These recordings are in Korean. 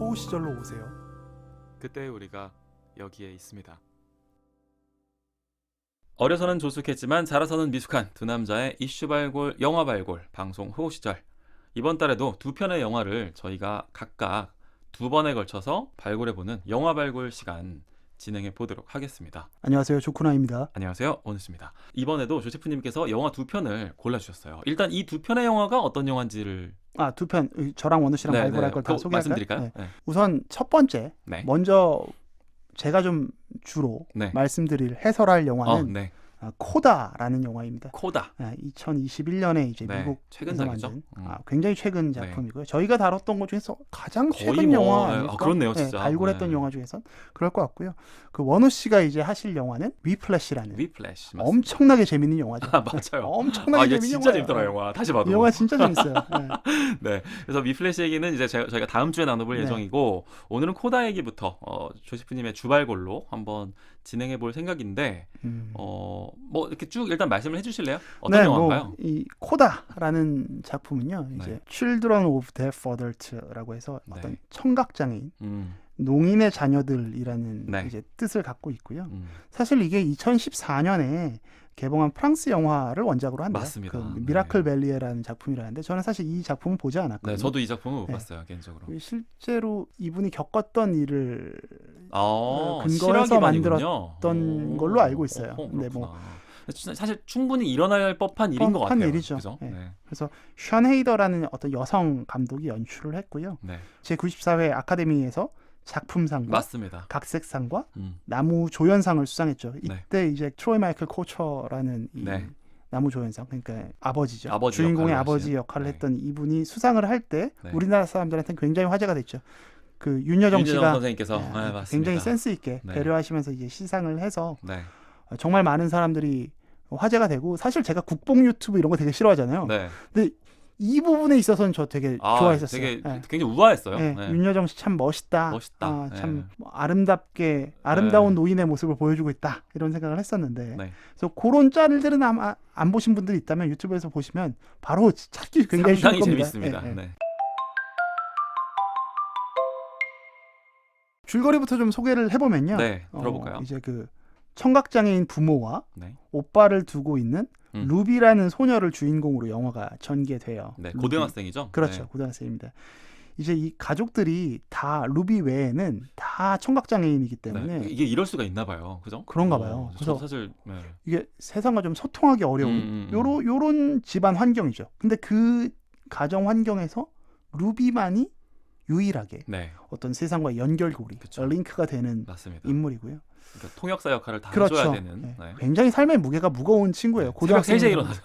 호우 시절로 오세요. 그때 우리가 여기에 있습니다. 어려서는 조숙했지만 자라서는 미숙한 두 남자의 이슈 발굴, 영화 발굴, 방송 후 시절. 이번 달에도 두 편의 영화를 저희가 각각 두 번에 걸쳐서 발굴해보는 영화 발굴 시간 진행해 보도록 하겠습니다. 안녕하세요. 조쿠나입니다. 안녕하세요. 원우스입니다. 이번에도 조세프님께서 영화 두 편을 골라주셨어요. 일단 이 두 편의 영화가 어떤 영화인지를 아, 두 편 저랑 원우 씨랑 네, 발굴할 네, 걸다 그거 소개할까요? 말씀드릴까요? 네. 네. 우선 첫 번째 네. 먼저 제가 좀 주로 네. 말씀드릴 해설할 어, 영화는 네. 아, 코다라는 영화입니다. 코다. 아, 2021년에 이제 네, 미국에서 최근작이죠. 만든 음. 아, 굉장히 최근 네. 작품이고요. 저희가 다뤘던 것 중에서 가장 최근 뭐, 영화 아? 그렇네요, 네, 진짜. 발굴했던 네. 영화 중에선 그럴 것 같고요. 그 원우 씨가 이제 하실 영화는 위플래시라는 위플래시. 맞습니다. 엄청나게 재밌는 영화죠. 아, 맞아요. 엄청나게 아, 재밌는 진짜 영화예요. 재밌더라 영화. 다시 봐도. 이 영화 진짜 재밌어요. 네. 네. 그래서 위플래시 얘기는 이제 제가, 저희가 다음 주에 나눠볼 네. 예정이고 오늘은 코다 얘기부터 어, 조시프님의 주발골로 한번 진행해 볼 생각인데 음. 어, 뭐 이렇게 쭉 일단 말씀을 해주실래요? 어떤 네, 영화인가요? 뭐, 이 코다라는 작품은요, 이제 네. Children of Deaf Adults라고 해서 네. 어떤 청각 장애인, 음, 농인의 자녀들이라는 네. 이제 뜻을 갖고 있고요. 음. 사실 이게 2014년에 개봉한 프랑스 영화를 원작으로 한대요. 맞습니다. 그 네. 미라클 벨리에라는 작품이라는데 저는 사실 이 작품은 보지 않았거든요. 네, 저도 이 작품은 못 네. 봤어요 개인적으로. 실제로 이분이 겪었던 일을 아, 근거해서 실화 기반이군요. 만들었던 오, 걸로 알고 있어요. 어허, 근데 뭐 사실 충분히 일어날 법한 일인 것 같아요. 일이죠. 그죠? 네. 네. 그래서 션 헤이더라는 어떤 여성 감독이 연출을 했고요. 네. 제 94회 아카데미에서 작품상과 맞습니다. 각색상과 음. 나무 조연상을 수상했죠. 네. 이때 이제 트로이 마이클 코처라는 이 네. 나무 조연상 그러니까 아버지죠. 아버지 주인공의 역할을 아버지. 역할을 네. 했던 이분이 수상을 할때 네. 우리나라 사람들한테는 굉장히 화제가 됐죠. 그 윤여정 윤여정 씨가 선생님께서 네, 네, 맞습니다. 굉장히 센스 있게 네. 배려하시면서 이제 시상을 해서 네. 정말 많은 사람들이 화제가 되고 사실 제가 국뽕 유튜브 이런 거 되게 싫어하잖아요. 네. 이 부분에 있어서는 저 되게 아, 좋아했었어요. 되게 네. 굉장히 우아했어요. 네, 네. 윤여정 씨 참 멋있다. 멋있다. 아, 참 네. 뭐 아름답게 아름다운 노인의 모습을 보여주고 있다 이런 생각을 했었는데 네. 그래서 그런 짤들은 아마 안 보신 분들이 있다면 유튜브에서 보시면 바로 찾기 굉장히 쉬울 상당히 겁니다. 재밌습니다. 예, 예. 네. 줄거리부터 좀 소개를 해보면요. 네, 어, 들어볼까요? 이제 그 청각장애인 부모와 네. 오빠를 두고 있는 음. 루비라는 소녀를 주인공으로 영화가 전개돼요. 네. 고등학생이죠? 그렇죠. 네. 고등학생입니다. 이제 이 가족들이 다 루비 외에는 다 청각장애인이기 때문에 네. 이게 이럴 수가 있나 봐요. 그죠? 그런가 어, 봐요. 저도 그래서 사실 네. 이게 세상과 좀 소통하기 어려운 음, 음, 음. 요런 요런 집안 환경이죠. 근데 그 가정 환경에서 루비만이 유일하게 네, 어떤 세상과 연결고리, 그쵸. 링크가 되는 맞습니다. 인물이고요. 그러니까 통역사 역할을 다 그렇죠. 해줘야 되는. 네. 네. 굉장히 삶의 무게가 무거운 친구예요. 새벽 고등학생 3시에 일어나서.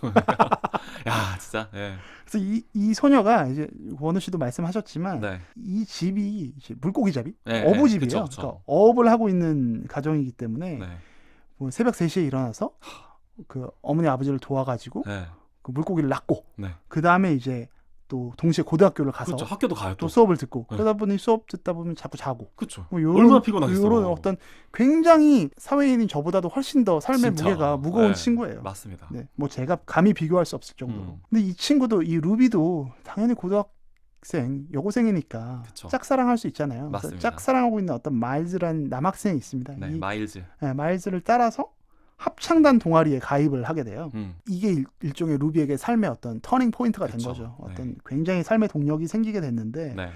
야, 진짜. 네. 그래서 이, 이 소녀가 이제 원우 씨도 말씀하셨지만 네. 이 집이 이제 물고기 잡이 네, 어부집이에요. 그쵸, 그쵸. 그러니까 어업을 하고 있는 가정이기 때문에 네. 뭐 새벽 3시에 일어나서 그 어머니 아버지를 도와가지고 네. 그 물고기를 낚고 네. 그 다음에 이제 또 동시에 고등학교를 가서 그렇죠. 학교도 가요. 또 또. 수업을 듣고 네. 그러다 보니 수업 듣다 보면 자꾸 자고 그렇죠. 뭐 요런, 얼마나 피곤하겠어. 요런 어떤 굉장히 사회인인 저보다도 훨씬 더 삶의 진짜. 무게가 무거운 네. 친구예요. 맞습니다. 네, 뭐 제가 감히 비교할 수 없을 정도로. 음. 근데 이 친구도 이 루비도 당연히 고등학생 여고생이니까 그쵸. 짝사랑할 수 있잖아요. 맞습니다. 짝사랑하고 있는 어떤 마일즈라는 남학생이 있습니다. 네, 이 마일즈. 네, 마일즈를 따라서 합창단 동아리에 가입을 하게 돼요. 음. 이게 일, 일종의 루비에게 삶의 어떤 터닝 포인트가 된 그쵸. 거죠. 네. 어떤 굉장히 삶의 동력이 생기게 됐는데 네.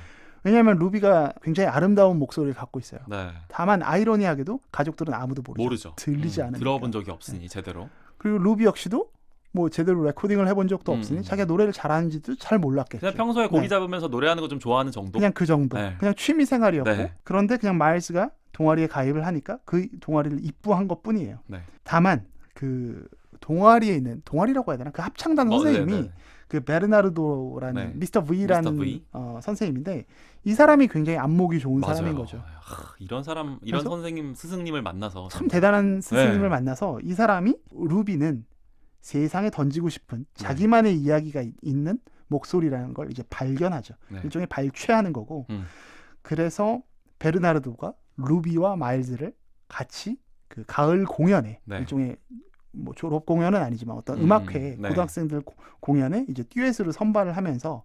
왜냐하면 루비가 굉장히 아름다운 목소리를 갖고 있어요. 네. 다만 아이러니하게도 가족들은 아무도 모르죠. 모르죠. 들리지 음, 않으니까. 들어본 적이 없으니 제대로. 그리고 루비 역시도 뭐 제대로 레코딩을 해본 적도 음, 없으니 음. 자기가 노래를 잘하는지도 잘 몰랐겠죠. 그냥 평소에 고기 네. 잡으면서 노래하는 거 좀 좋아하는 정도. 그냥 그 정도. 네. 그냥 취미 생활이었고 네. 그런데 그냥 마일스가 동아리에 가입을 하니까 그 동아리를 입부한 것 뿐이에요. 네. 다만 그 동아리에 있는 동아리라고 해야 되나 그 합창단 어, 선생님이 네, 네. 그 베르나르도라는 네. 미스터 V라는 미스터 V. 어, 선생님인데 이 사람이 굉장히 안목이 좋은 맞아요. 사람인 거죠. 하, 이런 사람, 이런 선생님, 스승님을 만나서 참 대단한 스승님을 네. 만나서 이 사람이 루비는 세상에 던지고 싶은 네. 자기만의 이야기가 이- 있는 목소리라는 걸 이제 발견하죠. 네. 일종의 발췌하는 거고. 음. 그래서 베르나르도가 루비와 마일즈를 같이 그 가을 공연에 네. 일종의 뭐 졸업 공연은 아니지만 어떤 음, 음악회 네. 고등학생들 고- 공연에 이제 듀엣으로 선발을 하면서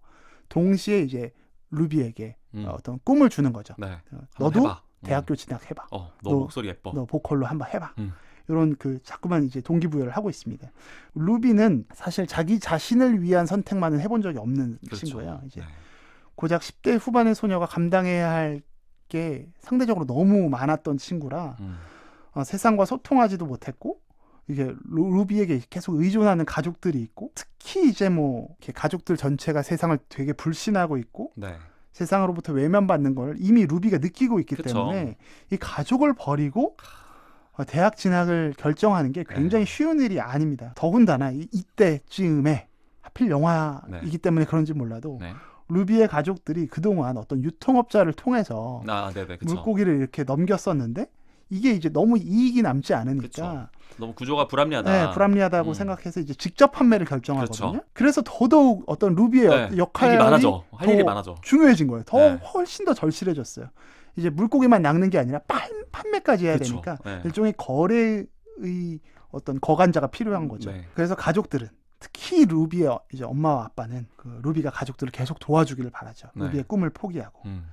동시에 이제 루비에게 음. 어, 어떤 꿈을 주는 거죠. 네. 어, 너도 해봐. 음. 대학교 진학해봐. 어, 너, 너- 목소리 예뻐. 너 보컬로 한번 해봐. 음. 이런 그 자꾸만 이제 동기부여를 하고 있습니다. 루비는 사실 자기 자신을 위한 선택만은 해본 적이 없는 그렇죠. 친구예요. 이제 네. 고작 10대 후반의 소녀가 감당해야 할 게 상대적으로 너무 많았던 친구라 음. 어, 세상과 소통하지도 못했고 이게 루- 루비에게 계속 의존하는 가족들이 있고 특히 이제 뭐 이렇게 가족들 전체가 세상을 되게 불신하고 있고 네. 세상으로부터 외면받는 걸 이미 루비가 느끼고 있기 그쵸. 때문에 이 가족을 버리고 어, 대학 진학을 결정하는 게 굉장히 네. 쉬운 일이 아닙니다. 더군다나 이, 이때쯤에 하필 영화이기 네. 때문에 그런지 몰라도 네. 루비의 가족들이 그동안 어떤 유통업자를 통해서 아, 네, 네. 그렇죠. 물고기를 이렇게 넘겼었는데 이게 이제 너무 이익이 남지 않으니까 그쵸. 너무 구조가 불합리하다. 네, 불합리하다고 음. 생각해서 이제 직접 판매를 결정하거든요. 그렇죠. 그래서 더더욱 어떤 루비의 네. 어- 역할이 많아져. 할더 일이 많아져. 중요해진 거예요. 더 네. 훨씬 더 절실해졌어요. 이제 물고기만 낚는 게 아니라 판, 판매까지 해야 그쵸. 되니까 네. 일종의 거래의 어떤 거간자가 필요한 거죠. 네. 그래서 가족들은 특히 루비의 이제 엄마와 아빠는 그 루비가 가족들을 계속 도와주기를 바라죠. 네. 루비의 꿈을 포기하고 음.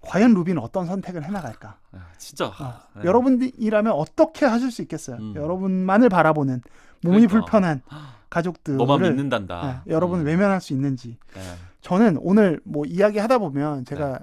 과연 루비는 어떤 선택을 해나갈까? 아, 진짜. 어, 네. 여러분이라면 어떻게 하실 수 있겠어요? 음. 여러분만을 바라보는 몸이 그러니까. 불편한 가족들을 너만 믿는단다. 네, 여러분을 음. 외면할 수 있는지 네. 저는 오늘 뭐 이야기 하다 보면 제가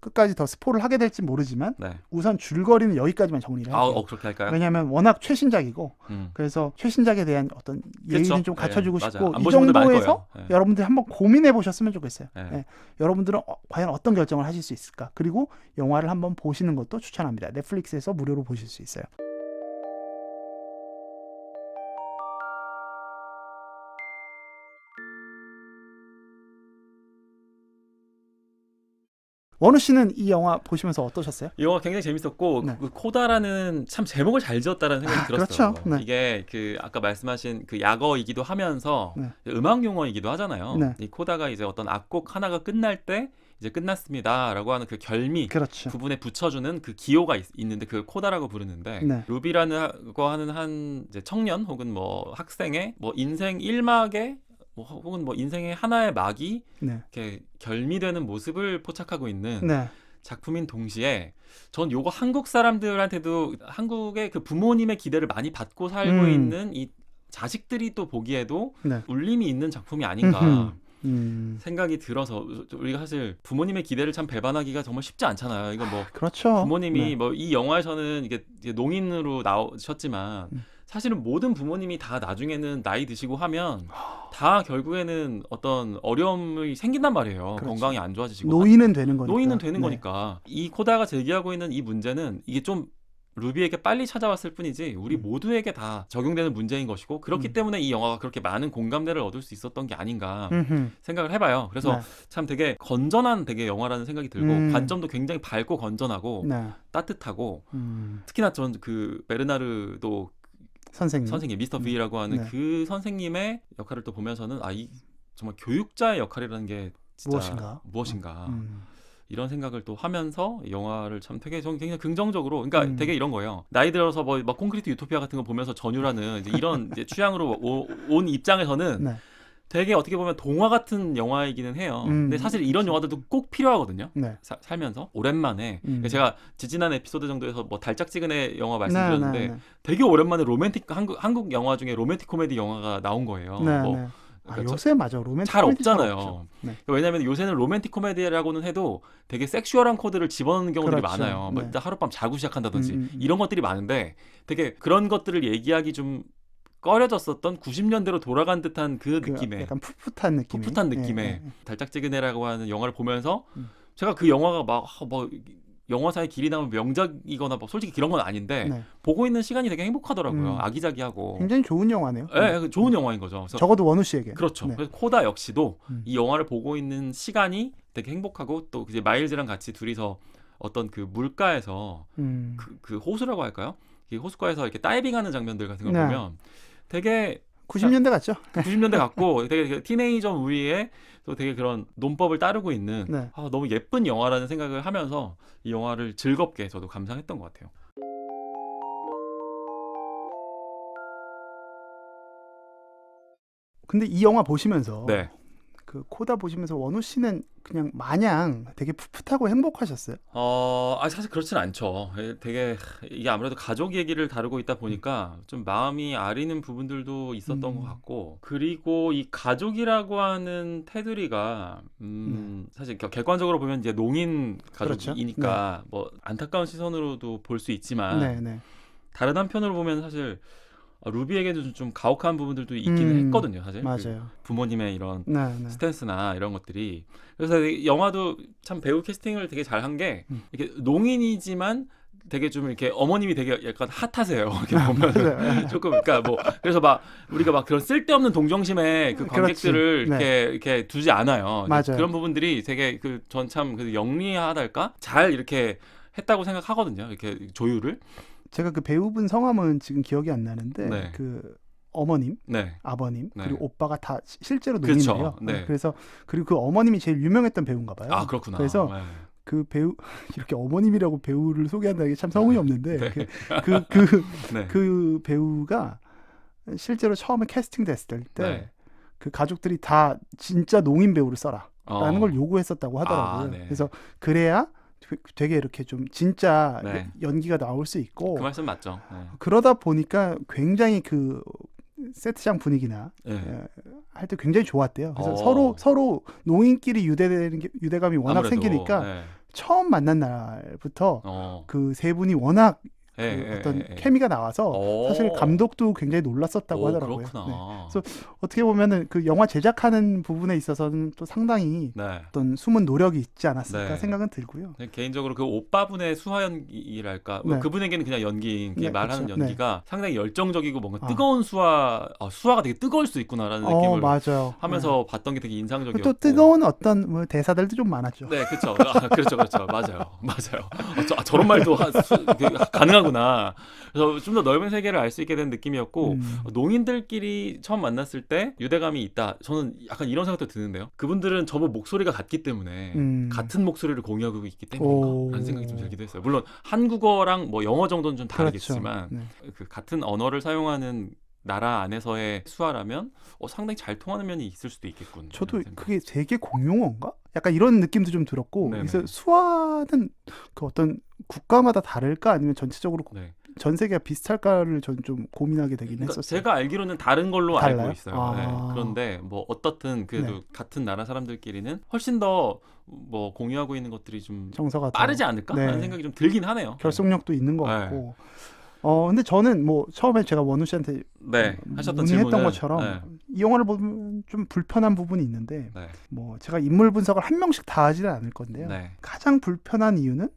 끝까지 더 스포를 하게 될지 모르지만 네. 우선 줄거리는 여기까지만 정리를 아, 할게요. 어, 그렇게 할까요? 왜냐하면 워낙 최신작이고 음. 그래서 최신작에 대한 어떤 예의는? 좀 갖춰주고 네, 싶고 이 정도에서. 네. 여러분들이 한번 고민해 보셨으면 좋겠어요. 네. 예. 여러분들은 어, 과연 어떤 결정을 하실 수 있을까? 그리고 영화를 한번 보시는 것도 추천합니다. 넷플릭스에서 무료로 보실 수 있어요. 원우 씨는 이 영화 보시면서 어떠셨어요? 이 영화 굉장히 재밌었고 네. 그 코다라는 참 제목을 잘 지었다라는 생각이 아, 들었어요. 그렇죠. 네. 이게 그 아까 말씀하신 그 약어이기도 하면서 네. 음악 용어이기도 하잖아요. 네. 이 코다가 이제 어떤 악곡 하나가 끝날 때 이제 끝났습니다라고 하는 그 결미 그렇죠. 부분에 붙여주는 그 기호가 있, 는데그 코다라고 부르는데 네. 루비라는 거 하는 한 청년 혹은 뭐 학생의 뭐 인생 일막의 뭐 혹은 뭐 인생의 하나의 막이 네. 이렇게 결미되는 모습을 포착하고 있는 네. 작품인 동시에 전 요거 한국 사람들한테도 한국의 그 부모님의 기대를 많이 받고 살고 음. 있는 이 자식들이 또 보기에도 네. 울림이 있는 작품이 아닌가 음흠. 음. 생각이 들어서 우리가 사실 부모님의 기대를 참 배반하기가 정말 쉽지 않잖아요. 이거 뭐 그렇죠. 부모님이 네. 뭐이 영화에서는 이게 농인으로 나오셨지만 음. 사실은 모든 부모님이 다 나중에는 나이 드시고 하면 다 결국에는 어떤 어려움이 생긴단 말이에요. 그렇죠. 건강이 안 좋아지시고 노인은 되는 거니까. 노인은 되는 네. 거니까 이 코다가 제기하고 있는 이 문제는 이게 좀 루비에게 빨리 찾아왔을 뿐이지 우리 음. 모두에게 다 적용되는 문제인 것이고 그렇기 음. 때문에 이 영화가 그렇게 많은 공감대를 얻을 수 있었던 게 아닌가 음흠. 생각을 해봐요. 그래서 네. 참 되게 건전한 되게 영화라는 생각이 들고 음. 관점도 굉장히 밝고 건전하고 네. 따뜻하고 음. 특히나 전 그 베르나르도 선생님. 선생님 미스터 음. V라고 하는 네. 그 선생님의 역할을 또 보면서는 아 이 정말 교육자의 역할이라는 게 진짜 무엇인가? 무엇인가 음. 이런 생각을 또 하면서 영화를 참 되게 전 굉장히 긍정적으로 그러니까 음. 되게 이런 거예요 나이 들어서 뭐 막 콘크리트 유토피아 같은 거 보면서 전율하는 이제 이런 이제 취향으로 오- 온 입장에서는 네. 되게 어떻게 보면 동화 같은 영화이기는 해요 음. 근데 사실 이런 영화들도 꼭 필요하거든요 네. 사- 살면서 오랜만에 음. 제가 지지난 에피소드 정도에서 뭐 달짝지근의 영화 말씀드렸는데 네, 네, 되게 오랜만에 로맨틱 한국 한국 영화 중에 로맨틱 코미디 영화가 나온 거예요. 네, 뭐 네. 아, 그러니까 요새 맞아 로맨틱 잘 없잖아요. 네. 왜냐하면 요새는 로맨틱 코미디라고는 해도 되게 섹슈얼한 코드를 집어넣는 경우들이 그렇죠. 많아요. 뭐 네. 일단 하룻밤 자고 시작한다든지 음, 음, 음. 이런 것들이 많은데 되게 그런 것들을 얘기하기 좀 꺼려졌었던 90년대로 돌아간 듯한 그 그 느낌의 약간 풋풋한 느낌. 풋풋한 느낌의 달짝지근해라고 하는 영화를 보면서 음. 제가 그 영화가 막뭐 영화사의 길이 남은 명작이거나 뭐 솔직히 그런 건 아닌데 네. 보고 있는 시간이 되게 행복하더라고요. 음. 아기자기하고. 굉장히 좋은 영화네요. 예, 예, 좋은 영화인 거죠. 그래서 적어도 원우 씨에게. 그렇죠. 네. 그래서 코다 역시도 음. 이 영화를 보고 있는 시간이 되게 행복하고 또 이제 마일즈랑 같이 둘이서 어떤 그 물가에서 음. 그, 그 호수라고 할까요? 이 호수가에서 이렇게 다이빙하는 장면들 같은 걸 네. 보면 되게 90년대 같죠? 90년대 같고 되게 그 티네이저 우위에 또 되게 그런 논법을 따르고 있는 네. 아, 너무 예쁜 영화라는 생각을 하면서 이 영화를 즐겁게 저도 감상했던 것 같아요. 근데 이 영화 보시면서 네. 그 코다 보시면서 원우 씨는 그냥 마냥 되게 풋풋하고 행복하셨어요. 어, 아, 사실 그렇진 않죠. 예, 되게 이게 아무래도 가족 얘기를 다루고 있다 보니까 좀 마음이 아리는 부분들도 있었던 음. 것 같고, 그리고 이 가족이라고 하는 테두리가 음, 사실 겨- 객관적으로 보면 이제 농인 그렇죠. 가족이니까 뭐 안타까운 시선으로도 볼 수 있지만 네, 네. 다른 한편으로 보면 사실 어, 루비에게도 좀- 좀 가혹한 부분들도 있기는 음, 했거든요, 사실. 그 맞아요. 부모님의 이런 네, 네. 스탠스나 이런 것들이 그래서 이 영화도 참 배우 캐스팅을 되게 잘한 게 음. 이렇게 농인이지만 되게 좀 이렇게 어머님이 되게 약간 핫하세요. 이렇게 보면 맞아요. 조금 그러니까 뭐 그래서 막 우리가 막 그런 쓸데없는 동정심에 그. 관객들을 네. 이렇게 이렇게 두지 않아요. 맞아요. 그런 부분들이 되게 그 전참그 영리하달까 잘 이렇게 했다고 생각하거든요. 이렇게 조율을. 제가 그 배우분 성함은 지금 기억이 안 나는데 네. 그 어머님, 네. 아버님 네. 그리고 오빠가 다 시- 실제로 그렇죠. 농인이에요. 네. 그래서 그리고 그 어머님이 제일 유명했던 배우인가 봐요. 아 그렇구나. 그래서 네. 그 배우 이렇게 어머님이라고 배우를 소개한다는 게 참 성의 없는데 네. 그, 그, 그, 네. 그 배우가 실제로 처음에 캐스팅 됐을 때 네. 그 가족들이 다 진짜 농인 배우를 써라. 라는 어. 걸 요구했었다고 하더라고요. 아, 네. 그래서 그래야 되게 이렇게 좀 진짜 네. 연기가 나올 수 있고 그 말씀 맞죠. 네. 그러다 보니까 굉장히 그 세트장 분위기나 네. 할때 굉장히 좋았대요. 그래서 어. 서로 서로 농인끼리 유대되는 게 유대감이 워낙 아무래도, 생기니까 네. 처음 만난 날부터 어. 그 세 분이 워낙 그 예, 예, 어떤 예, 예. 케미가 나와서 어. 사실 감독도 굉장히 놀랐었다고 오, 하더라고요. 그렇구나. 네. 그래서 어떻게 보면은 그 영화 제작하는 부분에 있어서는 또 상당히 네. 어떤 숨은 노력이 있지 않았을까 네. 생각은 들고요. 그냥 개인적으로 그 오빠분의 수화 연기랄까 뭐 네. 그분에게는 그냥 연기인 그 네, 말하는 그쵸. 연기가 상당히 열정적이고 뭔가 아. 뜨거운 수화 아, 수화가 되게 뜨거울 수 있구나라는 어 느낌을 맞아요. 하면서 봤던 게 되게 네. 인상적이었고 또 뜨거운 어떤 뭐 대사들도 좀 많았죠. 네, 그렇죠. 아, 그렇죠, 그렇죠. 맞아요, 맞아요. 어, 저, 아, 저런 말도 하, 수, 그, 가능 하구나. 그래서 좀 더 넓은 세계를 알 수 있게 된 느낌이었고 음. 어, 농인들끼리 처음 만났을 때 유대감이 있다. 저는 약간 이런 생각도 드는데요. 그분들은 저보 목소리가 같기 때문에 음. 같은 목소리를 공유하고 있기 오. 때문인가라는 생각이 좀 들기도 했어요. 물론 한국어랑 뭐 영어 정도는 좀 그렇죠. 다르겠지만 네. 그 같은 언어를 사용하는 나라 안에서의 수화라면 어, 상당히 잘 통하는 면이 있을 수도 있겠군. 저도. 그게 세계 공용어인가? 약간 이런 느낌도 좀 들었고 네네. 그래서 수화는 그 어떤 국가마다 다를까 아니면 전체적으로 네. 전 세계가 비슷할까를 전 좀 고민하게 되긴 그러니까 했었어요. 제가 알기로는 다른 걸로 달라요? 알고 있어요. 아. 네. 그런데 뭐 어떻든 그래도 네. 같은 나라 사람들끼리는 훨씬 더 뭐 공유하고 있는 것들이 좀 정서가 더 빠르지 않을까 네. 하는 생각이 좀 들긴 하네요. 결속력도 있는 것 네. 같고. 어 근데 저는 뭐 처음에 제가 원우 씨한테 네, 하셨던 질문은 것처럼 네. 이 영화를 보면 좀 불편한 부분이 있는데 네. 뭐 제가 인물 분석을 한 명씩 다 하지는 않을 건데요. 네. 가장 불편한 이유는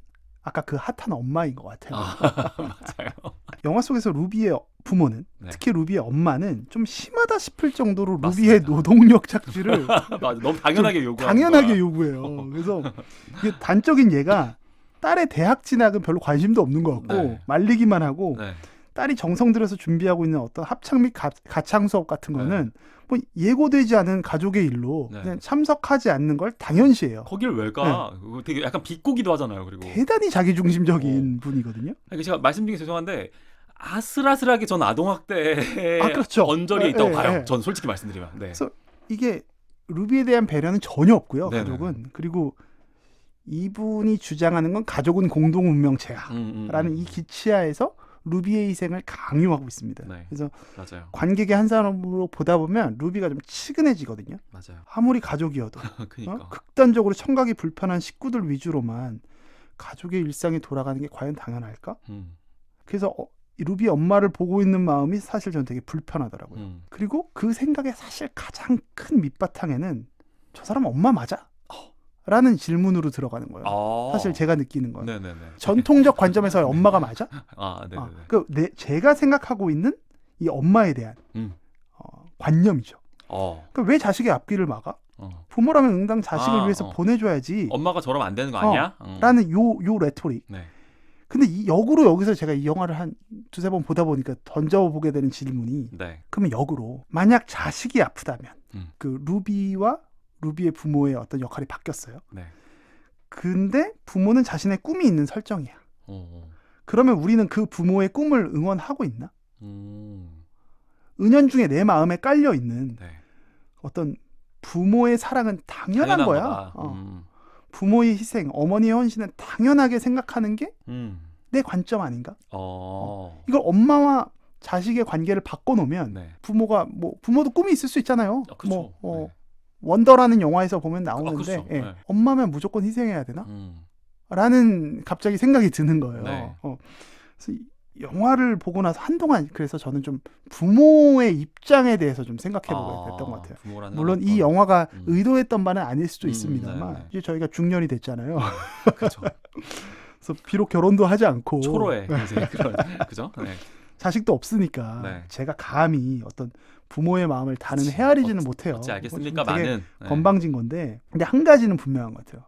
아까 그 핫한 엄마인 것 같아요. 아, 맞아요. 영화 속에서 루비의 부모는 네. 특히 루비의 엄마는 좀 심하다 싶을 정도로 맞습니다. 루비의 노동력 착취를 맞아. 너무 당연하게 요구하는 당연하게. 요구해요. 그래서 이게 단적인 얘가 딸의 대학 진학은 별로 관심도 없는 것 같고 네. 말리기만 하고 네. 딸이 정성 들여서 준비하고 있는 어떤 합창 및 가, 가창 수업 같은 네. 거는 뭐 예고되지 않은 가족의 일로 네. 그냥 참석하지 않는 걸 당연시해요. 거길 왜 가? 그거 되게 약간 비꼬기도 하잖아요. 그리고 대단히 자기중심적인 분이거든요. 그러니까 제가 말씀드리기 죄송한데 아슬아슬하게 전 아동학대에 아, 그렇죠. 언저리에 예, 있다고 예, 봐요. 예. 전 솔직히 말씀드리면. 네. 그래서 이게 루비에 대한 배려는 전혀 없고요. 네네. 가족은 그리고 이분이 주장하는 건 가족은 공동 운명체야라는 음, 음, 음. 이 기치하에서 루비의 희생을 강요하고 있습니다. 네. 그래서 맞아요. 관객의 한 사람으로 보다 보면 루비가 좀 치근해지거든요. 맞아요. 아무리 가족이어도 그러니까. 어? 극단적으로 청각이 불편한 식구들 위주로만 가족의 일상이 돌아가는 게 과연 당연할까? 음, 그래서 어, 이 루비 엄마를 보고 있는 마음이 사실 저는 되게 불편하더라고요. 음. 그리고 그 생각의 사실 가장 큰 밑바탕에는 저 사람 엄마 맞아? 어. 라는 질문으로 들어가는 거예요. 아. 사실 제가 느끼는 건 네네네. 전통적 관점에서 엄마가 맞아? 아, 네네네. 아, 그 내, 제가 생각하고 있는 이 엄마에 대한 음. 어, 관념이죠. 어. 그러니까 왜 자식의 앞길을 막아? 어. 부모라면 응당 자식을 아, 위해서 어. 보내줘야지. 엄마가 저러면 안 되는 거 아니야? 음. 라는 요, 요 레토릭. 네. 근데 이이 역으로 여기서 제가 이 영화를 한 두세 번 보다 보니까 던져보게 되는 질문이 네. 그러면 역으로 만약 자식이 아프다면 음. 그 루비와 루비의 부모의 어떤 역할이 바뀌었어요. 네. 근데 부모는 자신의 꿈이 있는 설정이야. 어. 그러면 우리는 그 부모의 꿈을 응원하고 있나? 음. 은연중에 내 마음에 깔려 있는 네. 어떤 부모의 사랑은 당연한, 거야. 어. 음. 부모의 희생, 어머니의 헌신은 당연하게 생각하는 게내 음. 관점 아닌가? 어. 이걸 엄마와 자식의 관계를 바꿔놓으면 네. 부모가 뭐 부모도 꿈이 있을 수 있잖아요. 아. 뭐 어, 네. 원더라는 영화에서 보면 나오는데 그렇죠. 예, 네. 엄마면 무조건 희생해야 되나? 음. 라는 갑자기 생각이 드는 거예요. 네. 어. 그래서 이 영화를 보고 나서 한동안 그래서 저는 좀 부모의 입장에 대해서 좀 생각해보게 됐던 것 같아요. 물론 이 어떤- 영화가 음. 의도했던 바는 아닐 수도 음, 있습니다만 네, 네. 이제 저희가 중년이 됐잖아요. 그렇죠. 그래서 비록 결혼도 하지 않고 초로해 이제 그런 그죠? 네. 자식도 없으니까 네. 제가 감히 어떤 부모의 마음을 다는. 헤아리지는 어찌- 못해요. 어찌 알겠습니까? 많은 네. 건방진 건데 근데 한 가지는 분명한 것 같아요.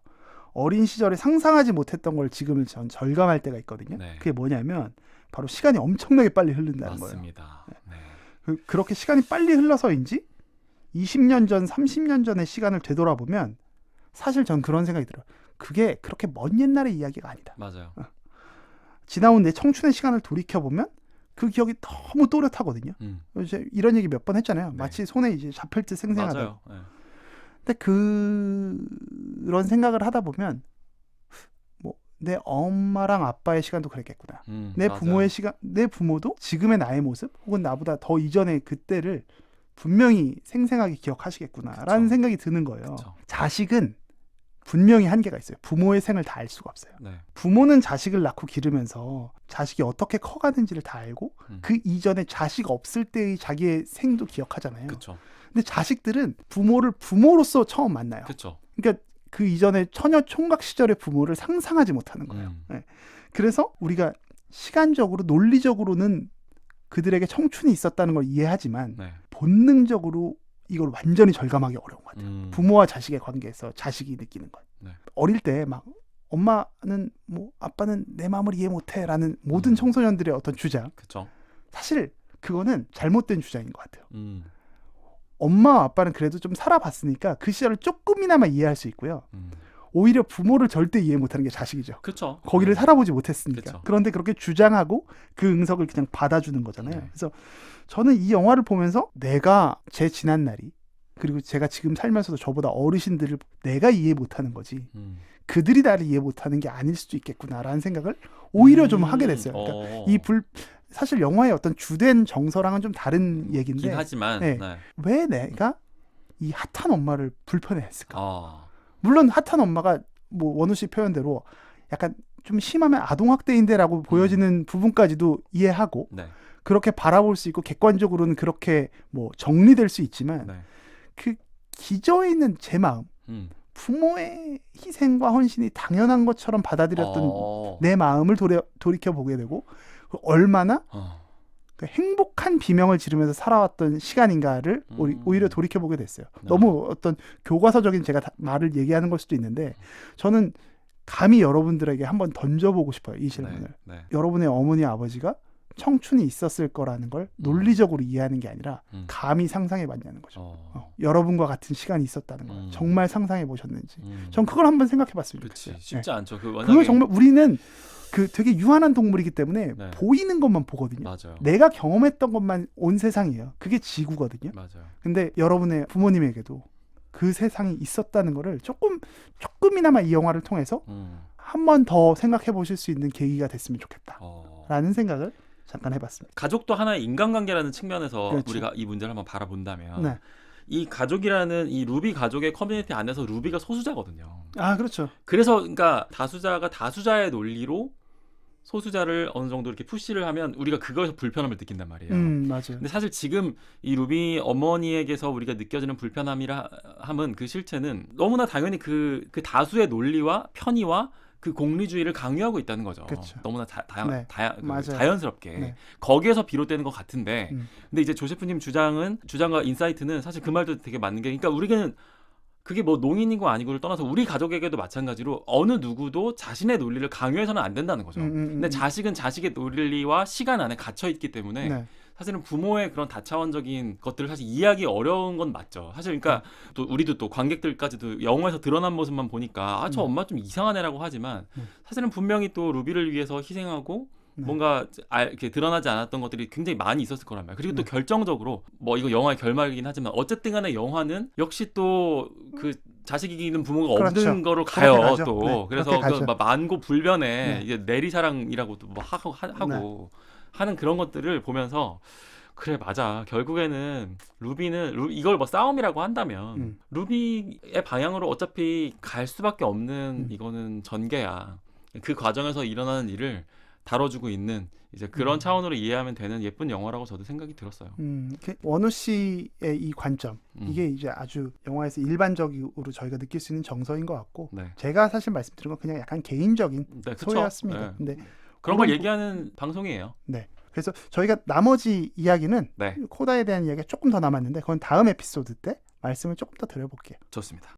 어린 시절에 상상하지 못했던 걸 지금은 전 절감할 때가 있거든요. 네. 그게 뭐냐면 바로 시간이 엄청나게 빨리 흐른다는 거예요. 맞습니다. 네. 그, 그렇게 시간이 빨리 흘러서인지 20년 전, 30년 전의 시간을 되돌아보면 사실 전 그런 생각이 들어요. 그게 그렇게 먼 옛날의 이야기가 아니다. 맞아요. 지나온 내 청춘의 시간을 돌이켜 보면 그 기억이 너무 또렷하거든요. 음. 이제 이런 얘기 몇 번 했잖아요. 네. 마치 손에 이제 잡힐 듯 생생하다. 맞아요. 네. 근데 그 그런 생각을 하다 보면 뭐 내 엄마랑 아빠의 시간도 그랬겠구나. 음, 내 맞아요. 부모의 시간, 내 부모도 지금의 나의 모습 혹은 나보다 더 이전의 그때를 분명히 생생하게 기억하시겠구나라는 그쵸. 생각이 드는 거예요. 그쵸. 자식은 분명히 한계가 있어요. 부모의 생을 다 알 수가 없어요. 네. 부모는 자식을 낳고 기르면서 자식이 어떻게 커가는지를 다 알고 음. 그 이전에 자식 없을 때의 자기의 생도 기억하잖아요. 그렇죠. 근데 자식들은 부모를 부모로서 처음 만나요. 그렇죠. 그러니까 그 이전에 처녀 총각 시절의 부모를 상상하지 못하는 거예요. 음. 그래서 우리가 시간적으로 논리적으로는 그들에게 청춘이 있었다는 걸 이해하지만 네. 본능적으로 이걸 완전히 절감하기 어려운 것 같아요. 음. 부모와 자식의 관계에서 자식이 느끼는 것. 네. 어릴 때 막 엄마는 뭐 아빠는 내 마음을 이해 못해라는 모든 음. 청소년들의 어떤 주장 그렇죠. 사실 그거는 잘못된 주장인 것 같아요. 음. 엄마와 아빠는 그래도 좀 살아봤으니까 그 시절을 조금이나마 이해할 수 있고요. 음. 오히려 부모를 절대 이해 못하는 게 자식이죠. 그렇죠. 거기를 네. 살아보지 못했으니까. 그쵸. 그런데 그렇게 주장하고 그 응석을 그냥 받아주는 거잖아요. 네. 그래서 저는 이 영화를 보면서 내가 제 지난 날이 그리고 제가 지금 살면서도 저보다 어르신들을 내가 이해 못하는 거지 음. 그들이 나를 이해 못하는 게 아닐 수도 있겠구나라는 생각을 오히려 좀 음. 하게 됐어요. 그러니까 어. 이불 사실 영화의 어떤 주된 정서랑은 좀 다른 긴 얘기인데 하지만 네. 네. 왜 내가 이 핫한 엄마를 불편해했을까? 아. 물론 핫한 엄마가 뭐 원우 씨 표현대로 약간 좀 심하면 아동학대인데라고 보여지는 부분까지도 이해하고 네. 그렇게 바라볼 수 있고 객관적으로는 그렇게 뭐 정리될 수 있지만 네. 그 기저에 있는 제 마음 음. 부모의 희생과 헌신이 당연한 것처럼 받아들였던 어. 내 마음을 돌이, 돌이켜 보게 되고 그 얼마나 어. 그 행복한 비명을 지르면서 살아왔던 시간인가를 오히- 음. 오히려 돌이켜 보게 됐어요. 네. 너무 어떤 교과서적인 제가 다- 말을 얘기하는 걸 수도 있는데 저는 감히 여러분들에게 한번 던져보고 싶어요 이 질문을. 네. 네. 여러분의 어머니 아버지가 청춘이 있었을 거라는 걸 논리적으로 이해하는 게 아니라 음. 감히 상상해 봤냐는 거죠. 어. 어, 여러분과 같은 시간이 있었다는 거 음. 정말 상상해 보셨는지. 음. 전 그걸 한번 생각해 봤으면. 좋겠어요. 쉽지 않죠. 그 네. 워낙에 그걸 정말 우리는 그 되게 유한한 동물이기 때문에 네. 보이는 것만 보거든요. 맞아요. 내가 경험했던 것만 온 세상이에요. 그게 지구거든요. 맞아요. 근데 여러분의 부모님에게도 그 세상이 있었다는 거를 조금 조금이나마 이 영화를 통해서 음. 한 번 더 생각해 보실 수 있는 계기가 됐으면 좋겠다라는 어. 생각을 잠깐 해봤습니다. 가족도 하나의 인간관계라는 측면에서 그렇죠. 우리가 이 문제를 한번 바라본다면 네. 이 가족이라는 이 루비 가족의 커뮤니티 안에서 루비가 소수자거든요. 아 그렇죠. 그래서 그러니까 다수자가 다수자의 논리로 소수자를 어느 정도 이렇게 푸시를 하면 우리가 그거에서 불편함을 느낀단 말이에요. 음 맞아요. 근데 사실 지금 이 루비 어머니에게서 우리가 느껴지는 불편함이라 함은 그 실체는 너무나 당연히 그, 그 다수의 논리와 편의와 그 공리주의를 강요하고 있다는 거죠. 그쵸. 너무나 다, 다양, 네, 다양, 그. 자연스럽게 네. 거기에서 비롯되는 것 같은데, 음. 근데 이제 조세프님 주장은 주장과 인사이트는 사실 그 말도 되게 맞는 게, 그러니까 우리는 그게 뭐 농인이고 아니고를 떠나서 우리 가족에게도 마찬가지로 어느 누구도 자신의 논리를 강요해서는 안 된다는 거죠. 음, 음, 음, 근데 음. 자식은 자식의 논리와 시간 안에 갇혀 있기 때문에 네. 사실은 부모의 그런 다차원적인 것들을 사실 이해하기 어려운 건 맞죠. 사실 그러니까 또 우리도 또 관객들까지도 영화에서 드러난 모습만 보니까 아저 음. 엄마 좀 이상한 애라고 하지만 음. 사실은 분명히 또 루비를 위해서 희생하고 네. 뭔가 알- 이렇게 드러나지 않았던 것들이 굉장히 많이 있었을 거란 말이에요. 그리고 또 네. 결정적으로 뭐 이거 영화의 결말이긴 하지만 어쨌든 간에 영화는 역시 또 그 자식 이기는 부모가 그렇죠. 없는 거로 가요. 또 네, 그래서 그 만고 불변에 네. 이제 내리사랑이라고도 뭐 하고 하, 하고 하는 그런 것들을 보면서 그래 맞아 결국에는 루비는 루- 이걸 뭐 싸움이라고 한다면 음. 루비의 방향으로 어차피 갈 수밖에 없는 음. 이거는 전개야 그 과정에서 일어나는 일을 다뤄주고 있는 이제 그런 음. 차원으로 이해하면 되는 예쁜 영화라고 저도 생각이 들었어요. 음, 이렇게 원우 씨의 이 관점 음. 이게 이제 아주 영화에서 일반적으로 저희가 느낄 수 있는 정서인 것 같고 네, 제가 사실 말씀드린 건 그냥 약간 개인적인 네 그쵸? 소회였습니다. 네. 근데 그런 걸 그런 얘기하는 방송이에요. 네. 그래서 저희가 나머지 이야기는 네, 코다에 대한 이야기가 조금 더 남았는데 그건 다음 에피소드 때 말씀을 조금 더 드려볼게요. 좋습니다.